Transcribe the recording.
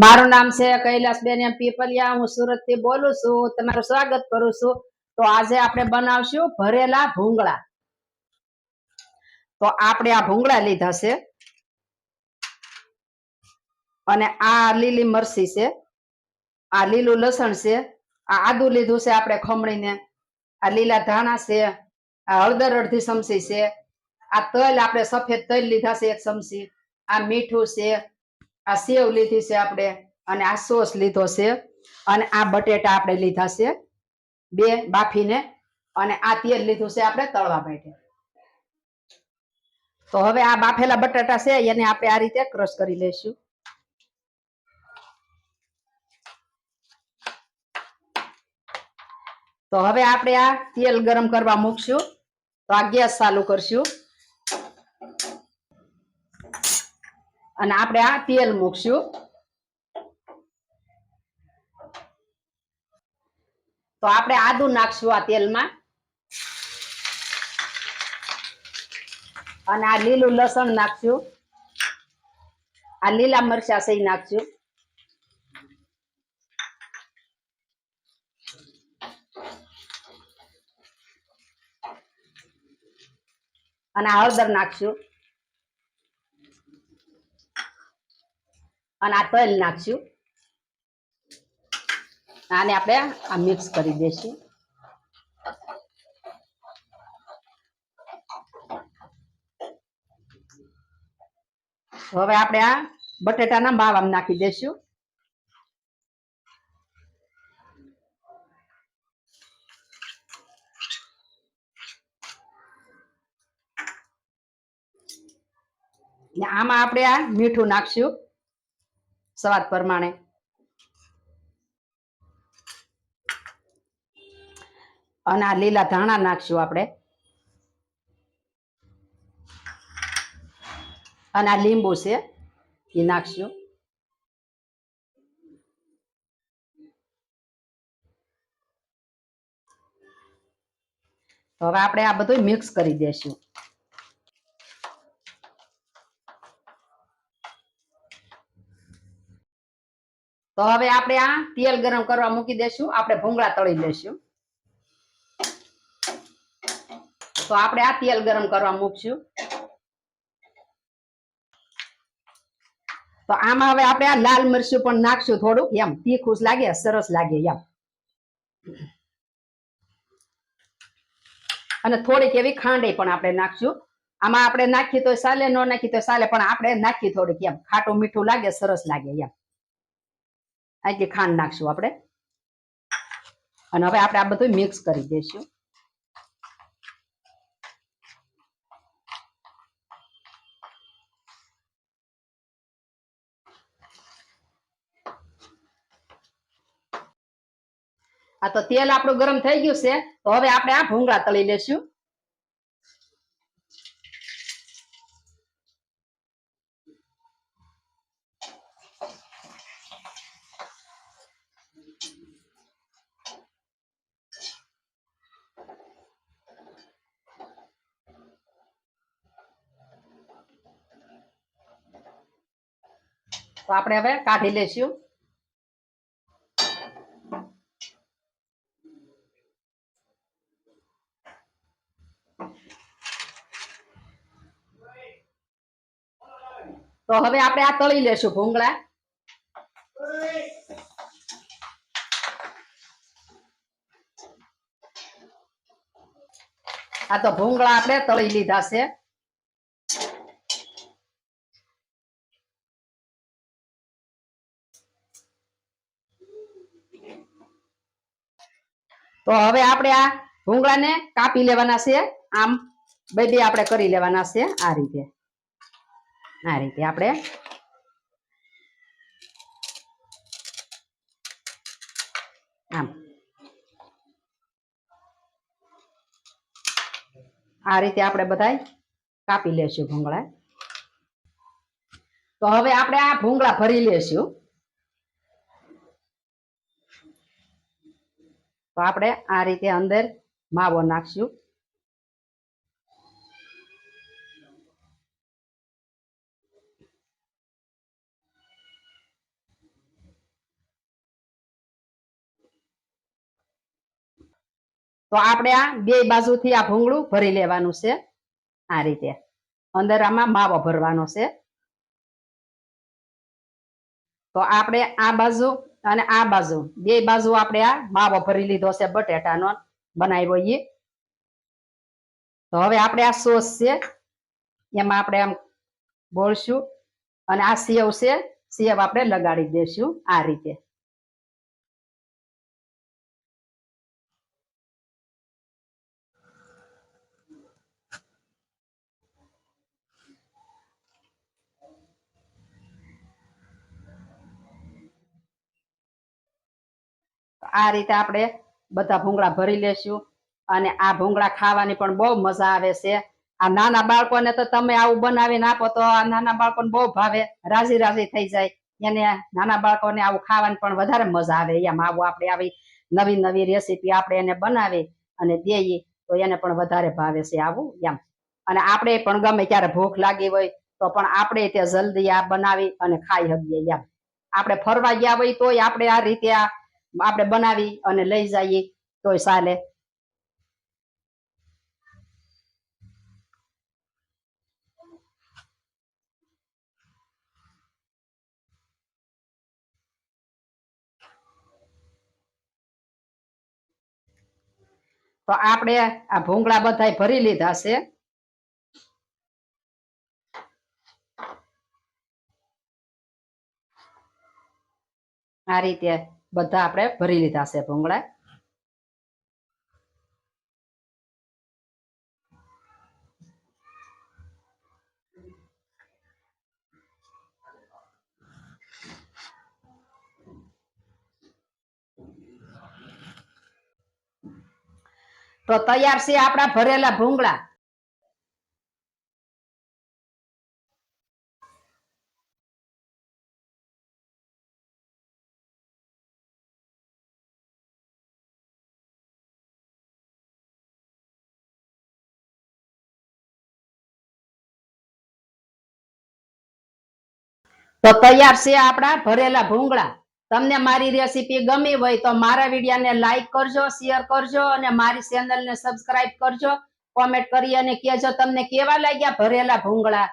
મારું નામ છે કૈલાસબેન એમ પીપલિયા. હું સુરતથી બોલું છું. તમારું સ્વાગત કરું છું. તો આજે આપણે બનાવશું ભરેલા ભૂંગળા. તો આપણે આ ભૂંગળા લીધા છે. અને આ લીલી મરસી છે. આ લીલું લસણ છે. આ આદુ લીધું છે આપણે ખમણીને. આ લીલા ધાણા છે. આ હળદર અડધી ચમચી છે. આ તલ આપણે સફેદ તલ લીધા છે એક ચમચી. આ મીઠું છે. આ સેવ લીધી છે આપણે, અને આ સોસ લીધો છે, અને આ બટેટા આપણે લીધા છે, બે બાફીને, અને આ તેલ લીધું છે આપણે તળવા માટે. તો હવે આ બાફેલા બટાટા છે, એને આપણે આ રીતે ક્રશ કરી લઈશું. તો હવે આપણે આ તેલ ગરમ કરવા મૂકશું. તો આ ગેસ ચાલુ કરશું. અને આપણે આ તેલ મૂકશું. તો આપણે આદુ નાખશું આ તેલમાં. અને આ લીલું લસણ નાખશું. આ લીલા મરચા સહી નાખશું. અને હળદર નાખશું. અને આ તલ નાખશું. આને આપણે આ મિક્સ કરી દઈશું હવે આપણે આ બટેટાના આમ નાખી દઈશું આમાં આપણે આ મીઠું નાખશું. સ્વાદ પ્રમાણે. અને આ લીલા ધાણા નાખશું આપણે. અને આ લીંબુ છે, એ નાખશું. હવે આપણે આ બધું મિક્સ કરી દેશું. તો હવે આપણે આ તેલ ગરમ કરવા મૂકી દેશું. આપણે ભૂંગળા તળી લેશું. તો આપણે આ તેલ ગરમ કરવા મૂકશું. તો આમાં હવે આપણે આ લાલ મરચું પણ નાખશું થોડુંક. એમ, તીખું લાગે, સરસ લાગે એમ. અને થોડીક એવી ખાંડી પણ આપણે નાખશું. આમાં આપણે નાખી તો ચાલે ન નાખી તો ચાલે પણ આપણે નાખી થોડીક એમ. ખાટું મીઠું લાગે, સરસ લાગે એમ. આટલી ખાંડ નાખશું આપણે. અને હવે આપણે આ બધું મિક્સ કરી દઈશું. આ તો તેલ આપણું ગરમ થઈ ગયું છે. તો હવે આપણે આ ભૂંગળા તળી લેશું. તો આપણે હવે કાઢી લેશું. તો હવે આપણે આ તળી લેશું ભૂંગળા. આ તો ભૂંગળા આપણે તળી લીધા છે. તો હવે આપણે આ ભૂંગળાને કાપી લેવાના છે. આમ બે બે આપણે કરી લેવાના છે આ રીતે. આ રીતે આપણે આમ. આ રીતે આપણે બધાય કાપી લેશું ભૂંગળા તો હવે આપણે આ ભૂંગળા ભરી લેશું. તો આપણે આ રીતે અંદર માવો નાખશું. તો આપણે આ બે બાજુથી આ ભૂંગળું ભરી લેવાનું છે આ રીતે. અંદર આમાં માવો ભરવાનો છે. તો આપણે આ બાજુ અને આ બાજુ, બે બાજુ આપણે આ માવો ભરી લીધો છે, બટેટાનો બનાવ્યો ઈ. તો હવે આપણે આ સોસ છે, એમાં આપણે આમ બોળશું. અને આ સેવ છે, સેવ આપણે લગાડી દેશું આ રીતે. આ રીતે આપણે બધા ભૂંગળા ભરી લેશું. અને આ ભૂંગળા ખાવાની પણ બહુ મજા આવે છે. આ નાના બાળકોને તો તમે આવું બનાવીને આપો તો આ નાના બાળકોને બહુ ભાવે, રાજી રાજી થઈ જાય. એને નાના બાળકોને આવું ખાવાની પણ વધારે મજા આવે. એમ આવું આપણે આવી નવી નવી રેસીપી આપણે એને બનાવી અને દઈએ તો એને પણ વધારે ભાવે છે આવું એમ. અને આપણે પણ ગમે ત્યારે ભૂખ લાગી હોય તો પણ આપણે તે જલ્દી આ બનાવી અને ખાઈ શકીએ એમ. આપણે ફરવા ગયા હોય તોય આપણે આ રીતે આ આપણે બનાવી અને લઈ જઈએ તોય ચાલે. તો આપણે આ ભૂંગળા બધા ભરી લીધા છે. આ રીતે બધા આપણે ભરી લીધા છે ભૂંગળા. તો તૈયાર છે આપણા ભરેલા ભૂંગળા. તો તૈયાર છે આપણા ભરેલા ભૂંગળા. તમને મારી રેસીપી ગમી હોય તો મારા વિડીયોને લાઈક કરજો શેર કરજો અને મારી ચેનલને સબસ્ક્રાઇબ કરજો. કોમેન્ટ કરી અને કહેજો તમને કેવા લાગ્યા ભરેલા ભૂંગળા.